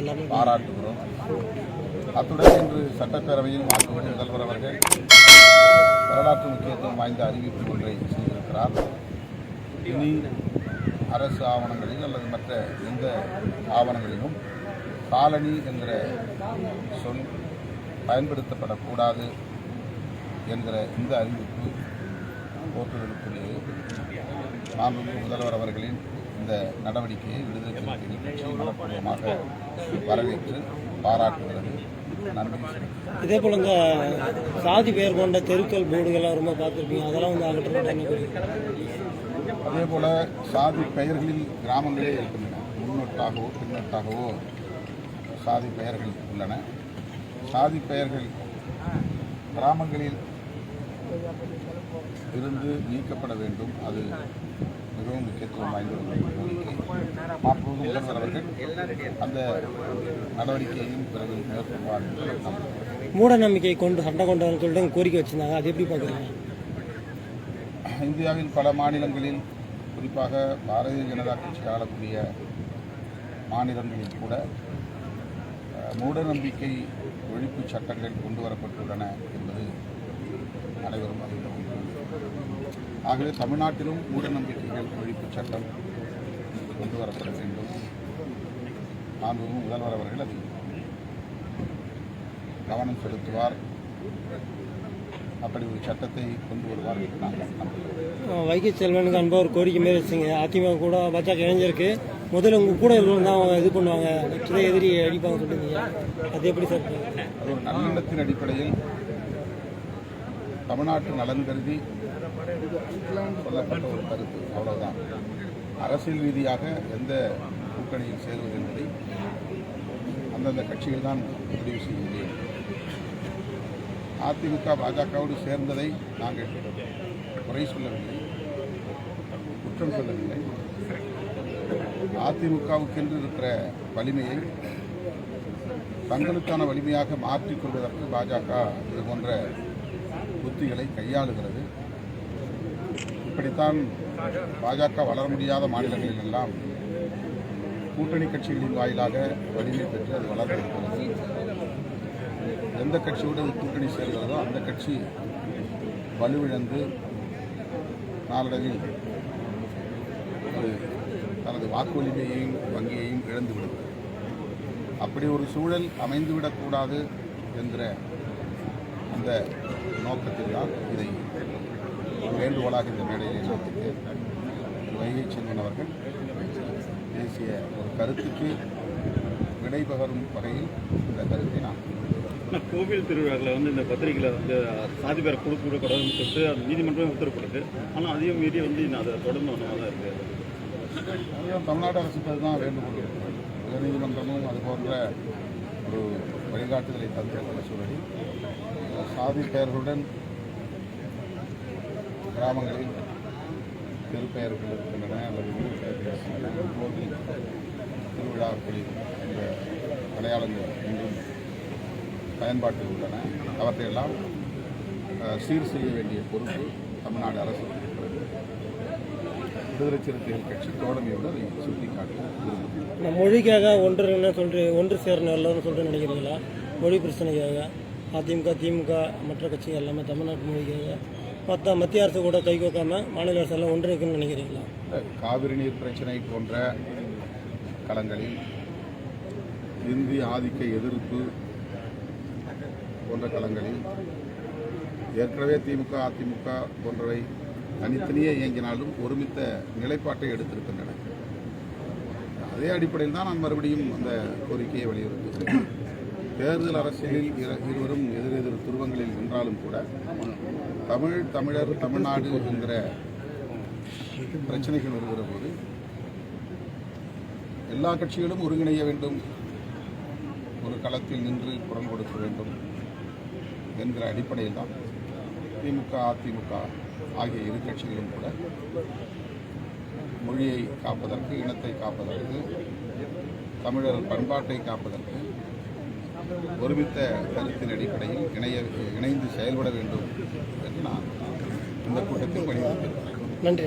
எல்லாமே பாராட்டுகிறோம். அத்துடன் இன்று சட்டப்பேரவையில் மாண்புமிகு முதல்வர் அவர்கள் வரலாற்று முக்கியத்துவம் வாய்ந்த அறிவிப்பு ஒன்றை செய்திருக்கிறார். இனி அரசு ஆவணங்களில் அல்லது மற்ற எந்த ஆவணங்களிலும் காலனி என்கிற சொல் பயன்படுத்தப்படக்கூடாது என்கிற இந்த அறிவிப்பு போற்றுதலுக்குரியது மாண்புமிகு முதல்வர் அவர்களின் இந்த நடவடிக்கையை விடுதலை சிறுத்தைகள் கட்சி மனப்பூர்வமாக வரவேற்று பாராட்டுகிறது. இதே போல இந்த சாதி பெயர் கொண்ட தெருக்கள் போர்டுகள்லாம் ரொம்ப பார்த்துருப்பீங்க. அதெல்லாம் வந்து அகற்றப்பட்ட அதே போல சாதி பெயர்களில் கிராமங்களே இருக்கின்றன முன்னொட்டாகவோ பின்னொட்டாகவோ சாதி பெயர்கள் உள்ளன. சாதி பெயர்கள் கிராமங்களில் இருந்து நீக்கப்பட வேண்டும். அது மிகவும் முக்கியத்துவம் வாய்ந்த ஒரு மாண்புமிகு முதல்வர் அவர்கள் அந்த நடவடிக்கையையும் விரைவில் மேற்கொள்வார். மூட நம்பிக்கை கொண்டு சண்டை கொண்டவர்கள் சொல்லிட்டு கோரிக்கை வச்சிருந்தாங்க. அது எப்படி பார்க்குறீங்க? இந்தியாவில் பல மாநிலங்களில் குறிப்பாக பாரதிய ஜனதா கட்சி ஆளக்கூடிய மாநிலங்களில் கூட மூடநம்பிக்கை ஒழிப்பு சட்டங்கள் கொண்டு வரப்பட்டுள்ளன என்பது அனைவரும் ஒன்று ஆகவே தமிழ்நாட்டிலும் மூடநம்பிக்கைகள் ஒழிப்பு சட்டம் கொண்டு வரப்பட வேண்டும். மாண்புமிகு முதல்வர் அவர்கள் அதில். கவனம் செலுத்துவார். அப்படி ஒரு சட்டத்தை கொண்டு வருவார் வைகை செல்வனுக்கு அன்பா ஒரு கோரிக்கை மாரி வச்சுங்க அதிமுக கூட பாஜக இணைஞ்சிருக்கு. முதல்ல உங்க கூட இருக்கணும் தான் அவங்க இது பண்ணுவாங்க. நெக்ஸ்ட் எதிரி அடிப்பாங்க சொல்லிருந்தீங்க அது எப்படி சார்? அது ஒரு நல்லெண்ணத்தின் அடிப்படையில் தமிழ்நாட்டு நலன் கருதி சொல்லப்பட்ட ஒரு கருத்து அவ்வளவுதான். அரசியல் ரீதியாக எந்த கூட்டணியில் சேருவது என்பதை அந்தந்த கட்சிகள் தான் முடிவு செய்ய முடியும் அதிமுக பாஜகவோடு சேர்ந்ததை நாங்கள் குறை சொல்லவில்லை குற்றம் சொல்லவில்லை. அதிமுகவுக்கென்று இருக்கிற வலிமையை தங்களுக்கான வலிமையாக மாற்றிக் கொள்வதற்கு பாஜக இது போன்ற புத்திகளை கையாளுகிறது. இப்படித்தான் பாஜக வளர முடியாத மாநிலங்களில் எல்லாம் கூட்டணி கட்சிகளின் வாயிலாக வலிமை பெற்று அது வளர்ந்திருக்கிறது எந்த கட்சியோடு கூட்டணி சேர்கிறதோ அந்த கட்சி வலுவிழந்து நாளடைவில் அது தனது வாக்கு வலிமையையும் வங்கியையும் இழந்து விடுகிறது அப்படி ஒரு சூழல் அமைந்துவிடக்கூடாது என்ற அந்த நோக்கத்தில் தான் இதை வேண்டுகோளாக இந்த மேடையில் சந்தித்தேன் வைகை செல்வன் அவர்கள் பேசிய ஒரு கருத்துக்கு விடைபெறும் வகையில் இந்த கருத்தை நான் கோவில் திருவிழாவில் வந்து இந்த பத்திரிகையில் வந்து சாதி பேரை கொடுக்க கூடாதுன்னு சொல்லிட்டு அது நீதிமன்றம் உத்தரப்படுது ஆனால் அதையும் மீறி வந்து இன்னும் அதை தொடர்ந்து ஒன்றா தான் இருக்குது தமிழ்நாடு அரசுக்கு அதுதான் வேண்டுகோள். உயர்நீதிமன்றமும் அது போன்ற ஒரு வழிகாட்டுதலை தந்திருக்கிற சூழலில் சாதி பெயர்களுடன் கிராமங்களில் திருப்பெயர்கள் இருக்கின்றன அல்லது ஊர் பெயர்கள் இருக்கின்றன. கோவில் திருவிழாக்களில் இந்த அடையாளங்கள் இன்றும் பயன்பாட்டில் உள்ளன. அவற்றையெல்லாம் சீர் செய்ய வேண்டிய பொறுப்பு தமிழ்நாடு அரசு விடுதலை சிறுத்தைகள் கட்சி தோழமையோடு அதை விரும்புகிறேன். இந்த மொழிக்காக ஒன்று என்ன சொல்லிட்டு ஒன்று சேரணும் எல்லாரும் சொல்லிட்டு நினைக்கிறீங்களா? மொழி பிரச்சனைக்காக அதிமுக திமுக மற்ற கட்சிகள் எல்லாமே தமிழ்நாட்டு மொழிக்காக. மற்ற மத்திய அரசு கூட கை கோக்காம மாநில அரசு எல்லாம் ஒன்றிணைக்கணும்னு நினைக்கிறீங்களா? காவிரி நீர் பிரச்சனை போன்ற களங்களில் இந்தி ஆதிக்க எதிர்ப்பு போன்ற களங்களில் ஏற்கனவே திமுக அதிமுக போன்றவை தனித்தனியே இயங்கினாலும் ஒருமித்த நிலைப்பாட்டை எடுத்திருக்கின்றன. அதே அடிப்படையில் தான் நான் மறுபடியும் அந்த கோரிக்கையை வலியுறுத்துகிறேன். தேர்தல் அரசியலில் இருவரும் எதிரெதிர் துருவங்களில் நின்றாலும் கூட தமிழ் தமிழர் தமிழ்நாடு என்கிற பிரச்சனைகள் வருகிற போது எல்லா கட்சிகளும் ஒருங்கிணைய வேண்டும். ஒரு களத்தில் நின்று குரல் கொடுக்க வேண்டும் என்கிற அடிப்படையில் தான் திமுக அதிமுக ஆகிய இரு கட்சிகளும் கூட மொழியை காப்பதற்கு இனத்தை காப்பதற்கு தமிழர் பண்பாட்டை காப்பதற்கு ஒருமித்த கருத்தின் அடிப்படையில் இணைய இணைந்து செயல்பட வேண்டும் என்று நான் இந்த கூட்டத்தில் வலியுறுத்தியிருக்கிறேன். நன்றி